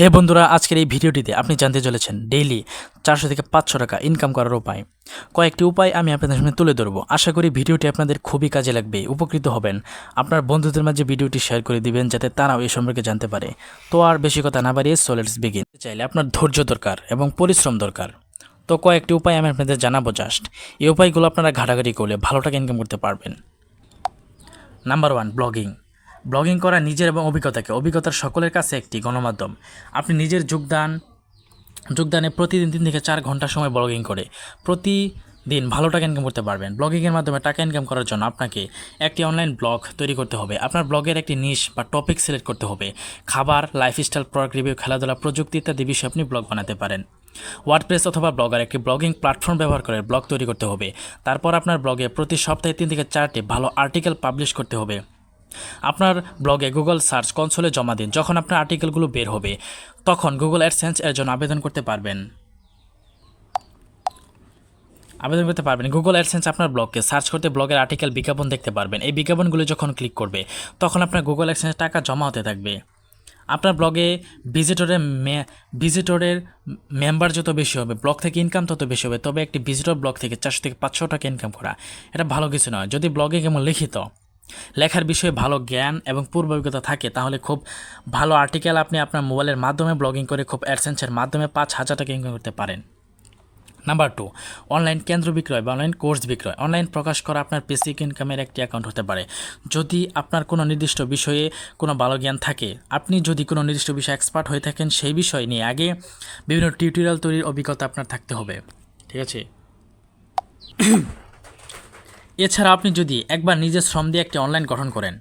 হে বন্ধুরা, আজকের এই ভিডিওটিতে আপনি জানতে চলেছেন ডেইলি চারশো থেকে পাঁচশো টাকা ইনকাম করার উপায়। কয়েকটি উপায় আমি আপনাদের সামনে তুলে ধরবো। আশা করি ভিডিওটি আপনাদের খুবই কাজে লাগবে, উপকৃত হবেন। আপনার বন্ধুদের মাঝে ভিডিওটি শেয়ার করে দিবেন যাতে তারাও এই সম্পর্কে জানতে পারে। তো আর বেশি কথা না বাড়িয়ে সোলেটস বিগিন চাইলে আপনার ধৈর্য দরকার এবং পরিশ্রম দরকার। তো কয়েকটি উপায় আমি আপনাদের জানাব জাস্ট এই উপায়গুলো আপনারা ঘাটাঘাটি করলে ভালো টাকা ইনকাম করতে পারবেন। নাম্বার ওয়ান ব্লগিং ব্লগিং করা নিজের এবং অভিজ্ঞতাকে। অভিজ্ঞতার সকলের কাছে একটি গণমাধ্যম। আপনি নিজের যোগদান, যোগদানে প্রতিদিন তিন থেকে চার ঘণ্টা সময় ব্লগিং করে প্রতিদিন ভালো টাকা ইনকাম করতে পারবেন। ব্লগিংয়ের মাধ্যমে টাকা ইনকাম করার জন্য আপনাকে একটি অনলাইন ব্লগ তৈরি করতে হবে। আপনার ব্লগের একটি নিশ বা টপিক সিলেক্ট করতে হবে। খাবার লাইফস্টাইল প্রোডাক্ট রিভিউ খেলাধুলা, প্রযুক্তি ইত্যাদি বিষয়ে আপনি ব্লগ বানাতে পারেন। ওয়ার্ডপ্রেস অথবা ব্লগার একটি ব্লগিং প্ল্যাটফর্ম ব্যবহার করে ব্লগ তৈরি করতে হবে। তারপর আপনার ব্লগে প্রতি সপ্তাহে তিন থেকে চারটি ভালো আর্টিকেল পাবলিশ করতে হবে। আপনার ব্লগে গুগল সার্চ কনসোলে জমা দিন, যখন আপনার আর্টিকেলগুলো বের হবে, তখন গুগল অ্যাডসেন্স এর জন্য আবেদন করতে পারবেন। আবেদন করতে পারবেন। গুগল অ্যাডসেন্স আপনার ব্লগকে সার্চ করতে ব্লগের আর্টিকেল বিজ্ঞাপন দেখতে পারবেন। এই বিজ্ঞাপনগুলো যখন ক্লিক করবে, তখন আপনার গুগল অ্যাডসেন্স টাকা জমা হতে থাকবে। আপনার ব্লগে ভিজিটরের ভিজিটরের মেম্বার যত বেশি হবে, ব্লগ থেকে ইনকাম তত বেশি হবে, তবে একটি ভিজিটর ব্লগ থেকে চারশো থেকে পাঁচশো টাকা ইনকাম করা, এটা ভালো কিছু নয়। যদি ব্লগে কেমন লিখিত লেখার বিষয়ে ভালো জ্ঞান এবং পূর্ব অভিজ্ঞতা থাকে, তাহলে খুব ভালো আর্টিকেল আপনি আপনার মোবাইলের মাধ্যমে ব্লগিং করে খুব অ্যাডসেন্সের মাধ্যমে পাঁচ হাজার টাকা ইনকাম করতে পারেন। নাম্বার টু অনলাইন কেন্দ্র বিক্রয় বা অনলাইন কোর্স বিক্রয়। অনলাইন প্রকাশ করা আপনার বেসিক ইনকামের একটি অ্যাকাউন্ট হতে পারে। যদি আপনার কোনো নির্দিষ্ট বিষয়ে কোনো ভালো জ্ঞান থাকে, আপনি যদি কোনো নির্দিষ্ট বিষয়ে এক্সপার্ট হয়ে থাকেন, সেই বিষয় নিয়ে আগে বিভিন্ন টিউটোরিয়াল তৈরির অভিজ্ঞতা আপনার থাকতে হবে। ঠিক আছে? এছাড়া আপনি যদি একবার নিজের শ্রম দিয়ে একটি অনলাইন গঠন করেন,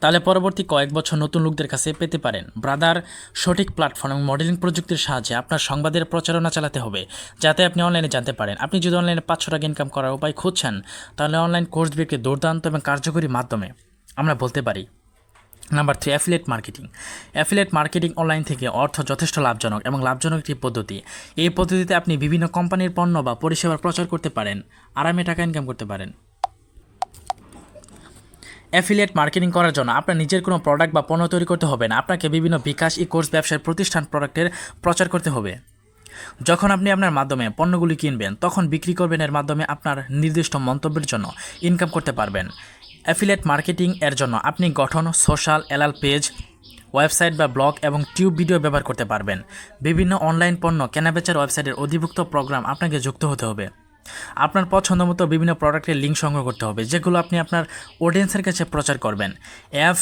তাহলে পরবর্তী কয়েক বছর নতুন লোকদের কাছে পেতে পারেন। ব্রাদার সঠিক প্ল্যাটফর্ম এবং মডেলিং প্রযুক্তির সাহায্যে আপনার সংবাদের প্রচারণা চালাতে হবে, যাতে আপনি অনলাইনে জানতে পারেন। আপনি যদি অনলাইনে পাঁচশো টাকা ইনকাম করার উপায় খুঁজছেন, তাহলে অনলাইন কোর্স বিক্রি দুর্দান্ত এবং কার্যকরী মাধ্যমে আমরা বলতে পারি number three affiliate marketing affiliate marketing online থেকে অর্থ যথেষ্ট লাভজনক এবং লাভজনক একটি পদ্ধতি। এই পদ্ধতিতে আপনি বিভিন্ন কোম্পানির পণ্য বা পরিষেবার প্রচার করতে পারেন, আরামে টাকা ইনকাম করতে পারেন। অ্যাফিলিয়েট মার্কেটিং করার জন্য আপনার নিজের কোনো প্রোডাক্ট বা পণ্য তৈরি করতে হবে না। আপনাকে বিভিন্ন বিকাশ ই কোর্স ব্যবসার প্রতিষ্ঠান প্রোডাক্টের প্রচার করতে হবে। যখন আপনি আপনার মাধ্যমে পণ্যগুলি কিনবেন, তখন বিক্রি করবেন এর মাধ্যমে আপনার নির্দিষ্ট মন্তব্যের জন্য ইনকাম করতে পারবেন। অ্যাফিলিয়েট মার্কেটিং এর জন্য আপনি গঠন সোশ্যাল এলাল পেজ ওয়েবসাইট বা ব্লগ এবং টিউব ভিডিও ব্যবহার করতে পারবেন। বিভিন্ন অনলাইন পণ্য, কেনাবেচার ওয়েবসাইটের অধিভুক্ত প্রোগ্রাম আপনাকে যুক্ত হতে হবে। আপনার পছন্দ মতো বিভিন্ন প্রোডাক্টের লিঙ্ক সংগ্রহ করতে হবে, যেগুলো আপনি আপনার অডিয়েন্সের কাছে প্রচার করবেন। এফ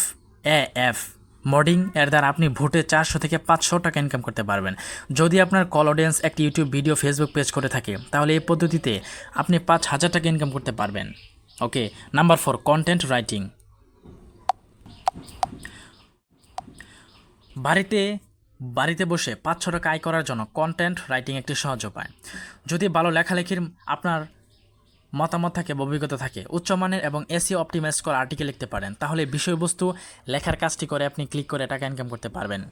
এ এফ মডিং এর দ্বারা আপনি ভোটে চারশো থেকে পাঁচশো টাকা ইনকাম করতে পারবেন। যদি আপনার কল অডিয়েন্স একটি ইউটিউব ভিডিও ফেসবুক পেজ করে থাকে, তাহলে এই পদ্ধতিতে আপনি পাঁচ হাজার টাকা ইনকাম করতে পারবেন। Okay number four content writing বাড়িতে বাড়িতে বসে পাঁচশো টাকা আয় করার জন্য কন্টেন্ট রাইটিং একটি সহজ উপায়। যদি ভালো লেখালেখির আপনার মতামত থাকে বা অভিজ্ঞতা থাকে উচ্চমানের এবং এসি অপটিমাইজ করা আর্টিকেল লিখতে পারেন, তাহলে বিষয়বস্তু লেখার কাজটি করে আপনি ক্লিক করে টাকা ইনকাম করতে পারবেন।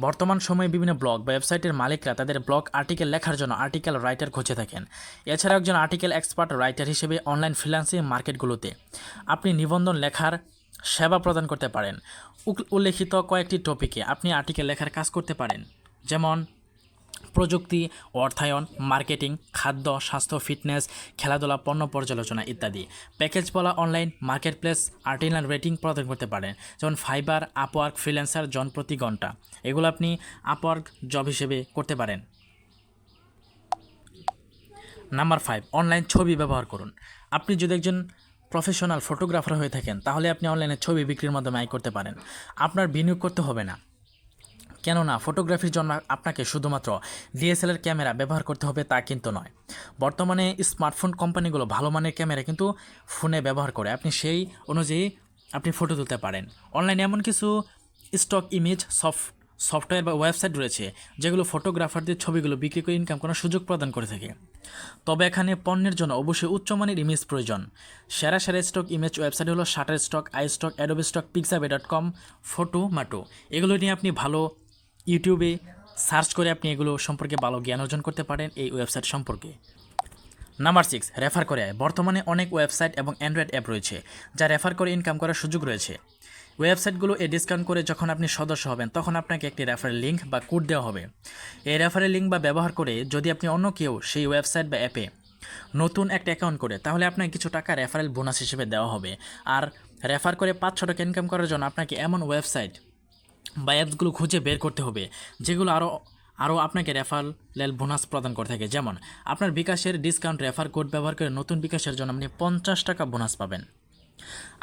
বর্তমান সময়ে বিভিন্ন ব্লগ বা ওয়েবসাইটের মালিকরা তাদের ব্লগ আর্টিকেল লেখার জন্য আর্টিকেল রাইটার খুঁজে থাকেন। এছাড়াও একজন আর্টিকেল এক্সপার্ট রাইটার হিসেবে অনলাইন ফ্রিল্যান্সিং মার্কেটগুলোতে আপনি নিবন্ধন লেখার সেবা প্রদান করতে পারেন। উল্লেখিত কয়েকটি টপিকে আপনি আর্টিকেল লেখার কাজ করতে পারেন। যেমন, প্রযুক্তি, অর্থায়ন, মার্কেটিং, খাদ্য, স্বাস্থ্য, ফিটনেস, খেলাধুলা, পণ্য পর্যালোচনা ইত্যাদি। প্যাকেজ বলা অনলাইন মার্কেট প্লেস আর্টিলান রেটিং প্রদান করতে পারেন। যেমন, ফাইবার, আপওয়ার্ক, ফ্রিল্যান্সার জন প্রতি ঘণ্টা। এগুলো আপনি আপওয়ার্ক জব হিসেবে করতে পারেন। নাম্বার ফাইভ অনলাইন ছবি ব্যবহার করুন। আপনি যদি একজন প্রফেশনাল ফটোগ্রাফার হয়ে থাকেন, তাহলে আপনি অনলাইনে ছবি বিক্রির মাধ্যমে আয় করতে পারেন। আপনার বিনিয়োগ করতে হবে না। কেননা ফটোগ্রাফির জন্য আপনাকে শুধুমাত্র ডিএসএলআর ক্যামেরা ব্যবহার করতে হবে, তা কিন্তু নয়। বর্তমানে স্মার্টফোন কোম্পানিগুলো ভালো মানের ক্যামেরা কিন্তু ফোনে ব্যবহার করে। আপনি সেই অনুযায়ী আপনি ফটো তুলতে পারেন। অনলাইনে এমন কিছু স্টক ইমেজ সফট সফটওয়্যার বা ওয়েবসাইট রয়েছে যেগুলো ফটোগ্রাফারদের ছবিগুলো বিক্রি করে ইনকাম করার সুযোগ প্রদান করে থাকে। তবে এখানে পণ্যের জন্য অবশ্যই উচ্চমানের ইমেজ প্রয়োজন। সেরা সেরা স্টক ইমেজ ওয়েবসাইট হলো Shutterstock iStock Adobe Stock Pixabay dot com photo মাটো এগুলো নিয়ে আপনি ভালো ইউটিউবে সার্চ করে আপনি এগুলো সম্পর্কে ভালো জ্ঞান অর্জন করতে পারেন এই ওয়েবসাইট সম্পর্কে। নাম্বার সিক্স রেফার করে বর্তমানে অনেক ওয়েবসাইট এবং অ্যান্ড্রয়েড অ্যাপ রয়েছে, যা রেফার করে ইনকাম করার সুযোগ রয়েছে। ওয়েবসাইটগুলো এ ডিসকাউন্ট করে যখন আপনি সদস্য হবেন, তখন আপনাকে একটি রেফারেল লিঙ্ক বা কোড দেওয়া হবে। এই রেফারেল লিঙ্ক বা ব্যবহার করে যদি আপনি অন্য কেউ সেই ওয়েবসাইট বা অ্যাপে নতুন একটা অ্যাকাউন্ট করে, তাহলে আপনাকে কিছু টাকা রেফারেল বোনাস হিসেবে দেওয়া হবে। আর রেফার করে পাঁচশো টাকা ইনকাম করার জন্য আপনাকে এমন ওয়েবসাইট বা অ্যাপসগুলো খুঁজে বের করতে হবে, যেগুলো আরও আরও আপনাকে রেফারেল বোনাস প্রদান করে থাকে। যেমন, আপনার বিকাশের ডিসকাউন্ট রেফার কোড ব্যবহার করে নতুন বিকাশের জন্য আপনি পঞ্চাশ টাকা বোনাস পাবেন।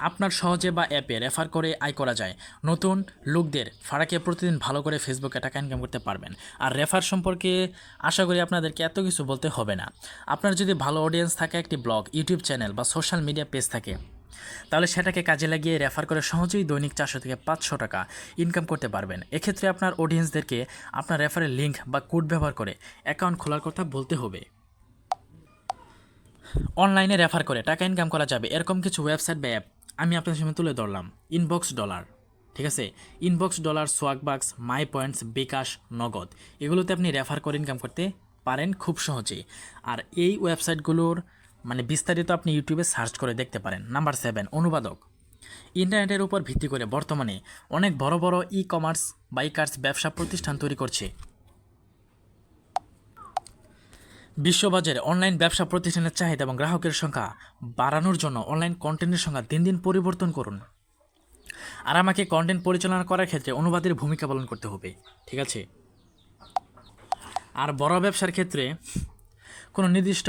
আপনার সহজে বা অ্যাপে রেফার করে আয় করা যায়। নতুন লোকদের ফারাকে প্রতিদিন ভালো করে ফেসবুকে টাকা ইনকাম করতে পারবেন। আর রেফার সম্পর্কে আশা করি আপনাদেরকে এত কিছু বলতে হবে না। আপনার যদি ভালো অডিয়েন্স থাকে একটি ব্লগ ইউটিউব চ্যানেল বা সোশ্যাল মিডিয়া পেজ থাকে, তাহলে সেটাকে কাজে লাগিয়ে রেফার করে সহজেই দৈনিক চারশো থেকে পাঁচশো টাকা ইনকাম করতে পারবেন। এক্ষেত্রে আপনার অডিয়েন্সদেরকে আপনার রেফারের লিঙ্ক বা কোড ব্যবহার করে অ্যাকাউন্ট খোলার কথা বলতে হবে। অনলাইনে রেফার করে, টাকা ইনকাম করা যাবে, এরকম কিছু ওয়েবসাইট বা অ্যাপ আমি আপনার সামনে তুলে ধরলাম। ইনবক্স ডলার ঠিক আছে? Inbox Dollar Swagbucks My Points bKash Nagad এগুলোতে আপনি রেফার করে ইনকাম করতে পারেন খুব সহজেই। আর এই ওয়েবসাইটগুলোর মানে বিস্তারিত আপনি ইউটিউবে সার্চ করে দেখতে পারেন। নাম্বার সেভেন অনুবাদক। ইন্টারনেটের উপর ভিত্তি করে বর্তমানে অনেক বড় বড় ই কমার্স বাইকার্স ব্যবসা প্রতিষ্ঠান তৈরি করছে। বিশ্ববাজারে অনলাইন ব্যবসা প্রতিষ্ঠানের চাহিদা এবং গ্রাহকের সংখ্যা বাড়ানোর জন্য অনলাইন কন্টেন্টের সংখ্যা দিন দিন পরিবর্তন করুন। আর আমাকে কন্টেন্ট পরিচালনা করার ক্ষেত্রে অনুবাদের ভূমিকা পালন করতে হবে, ঠিক আছে? আর বড় ব্যবসার ক্ষেত্রে কোনো নির্দিষ্ট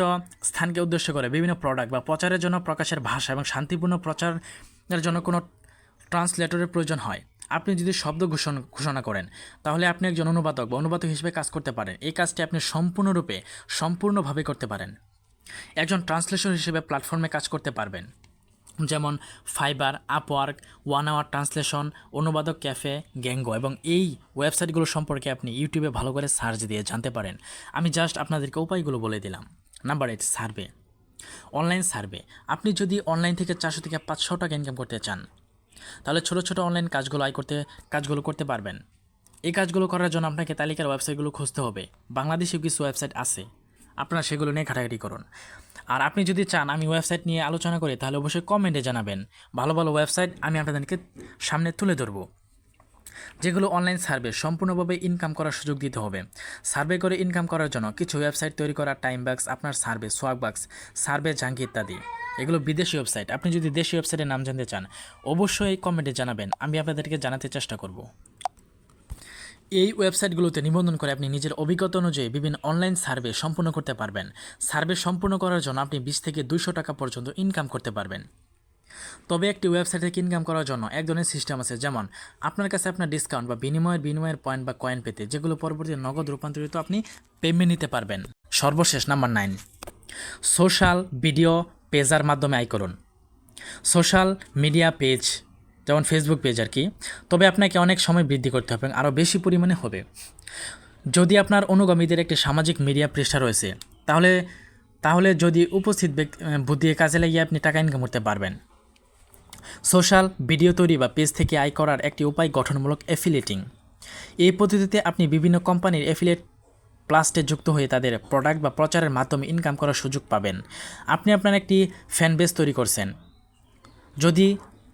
স্থানকে উদ্দেশ্য করে বিভিন্ন প্রোডাক্ট বা প্রচারের জন্য প্রকাশের ভাষা এবং শান্তিপূর্ণ প্রচারের জন্য কোনো ট্রান্সলেটরের প্রয়োজন হয়। আপনি যদি শব্দ ঘোষণা ঘোষণা করেন, তাহলে আপনি একজন অনুবাদক বা অনুবাদক হিসেবে কাজ করতে পারেন। এই কাজটি আপনি সম্পূর্ণরূপে, সম্পূর্ণভাবে করতে পারেন। একজন ট্রান্সলেশন হিসেবে প্ল্যাটফর্মে কাজ করতে পারবেন। যেমন Fiverr, Upwork, one hour translation, অনুবাদক ক্যাফে, গ্যাঙ্গো এবং এই ওয়েবসাইটগুলো সম্পর্কে আপনি ইউটিউবে ভালো করে সার্চ দিয়ে জানতে পারেন। আমি জাস্ট আপনাদেরকে উপায়গুলো বলে দিলাম। Number eight, survey. Online survey. আপনি যদি অনলাইন থেকে চারশো থেকে পাঁচশো টাকা ইনকাম করতে চান তাহলে ছোটো ছোটো অনলাইন কাজগুলো আয় করতে, কাজগুলো করতে পারবেন। এই কাজগুলো করার জন্য আপনাকে তালিকার ওয়েবসাইটগুলো খুঁজতে হবে। বাংলাদেশেও কিছু ওয়েবসাইট আছে। আপনারা সেগুলো নিয়ে ঘাটাঘাটি করুন। আর আপনি যদি চান আমি ওয়েবসাইট নিয়ে আলোচনা করি, তাহলে অবশ্যই কমেন্টে জানাবেন। ভালো ভালো ওয়েবসাইট আমি আপনাদেরকে সামনে তুলে ধরবো। যেগুলো অনলাইন সার্ভে সম্পূর্ণভাবে ইনকাম করার সুযোগ দিতে হবে। সার্ভে করে ইনকাম করার জন্য কিছু ওয়েবসাইট তৈরি করা টাইম বাক্স আপনার survey Swagbucks Survey Junkie ইত্যাদি। এগুলো বিদেশি ওয়েবসাইট আপনি যদি দেশি ওয়েবসাইটের নাম জানতে চান, অবশ্যই কমেন্টে জানাবেন। আমি আপনাদেরকে জানাতে চেষ্টা করব। এই ওয়েবসাইটগুলোতে নিবন্ধন করে আপনি নিজের অভিজ্ঞতা অনুযায়ী বিভিন্ন অনলাইন সার্ভে সম্পূর্ণ করতে পারবেন। সার্ভে সম্পূর্ণ করার জন্য আপনি বিশ থেকে দুশো টাকা পর্যন্ত ইনকাম করতে পারবেন। তবে একটি ওয়েবসাইট থেকে ইনকাম করার জন্য এক ধরনের সিস্টেম আছে, যেমন আপনার কাছে আপনার ডিসকাউন্ট বা বিনিময়ের বিনিময়ের পয়েন্ট বা কয়েন পেতে যেগুলো পরবর্তী নগদ রূপান্তরিত আপনি পেমেন্ট নিতে পারবেন। সর্বশেষ নাম্বার নাইন সোশ্যাল ভিডিও পেজার মাধ্যমে আয় করুন। সোশ্যাল মিডিয়া পেজ যেমন ফেসবুক পেজ আর কি, তবে আপনাকে অনেক সময় বৃদ্ধি করতে হবে আরও বেশি পরিমাণে হবে। যদি আপনার অনুগামীদের একটি সামাজিক মিডিয়া পৃষ্ঠা রয়েছে, তাহলে তাহলে যদি উপস্থিত ব্যক্তি বুদ্ধি কাজে লাগিয়ে আপনি টাকা ইনকাম করতে পারবেন। সোশ্যাল ভিডিও তৈরি বা পেজ থেকে আয় করার একটি উপায় গঠনমূলক অ্যাফিলেটিং এই পদ্ধতিতে আপনি বিভিন্ন কোম্পানির অ্যাফিলিয়েট প্লাস্টে যুক্ত হয়ে তাদের প্রোডাক্ট বা প্রচারের মাধ্যমে ইনকাম করার সুযোগ পাবেন। আপনি আপনার একটি ফ্যান বেস তৈরি করছেন। যদি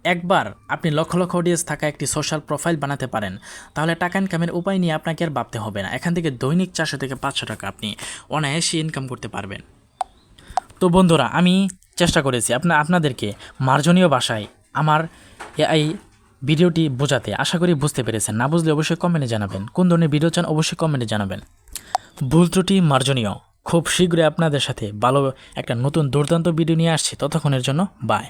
একবার আপনি লক্ষ লক্ষ অডিয়েন্স থাকা একটি সোশ্যাল প্রোফাইল বানাতে পারেন, তাহলে টাকা ইনকামের উপায় নিয়ে আপনাকে আর ভাবতে হবে না। এখান থেকে দৈনিক চারশো থেকে পাঁচশো টাকা আপনি অনায়াসে ইনকাম করতে পারবেন। তো বন্ধুরা, আমি চেষ্টা করেছি আপনার আপনাদেরকে মার্জনীয় ভাষায় আমার এই ভিডিওটি বোঝাতে। আশা করি বুঝতে পেরেছেন। না বুঝলে অবশ্যই কমেন্টে জানাবেন। কোন ধরনের ভিডিও চান অবশ্যই কমেন্টে জানাবেন। ভুল ত্রুটি মার্জনীয়। খুব শীঘ্রই আপনাদের সাথে ভালো একটা নতুন দুর্দান্ত ভিডিও নিয়ে আসছি। ততক্ষণের জন্য বাই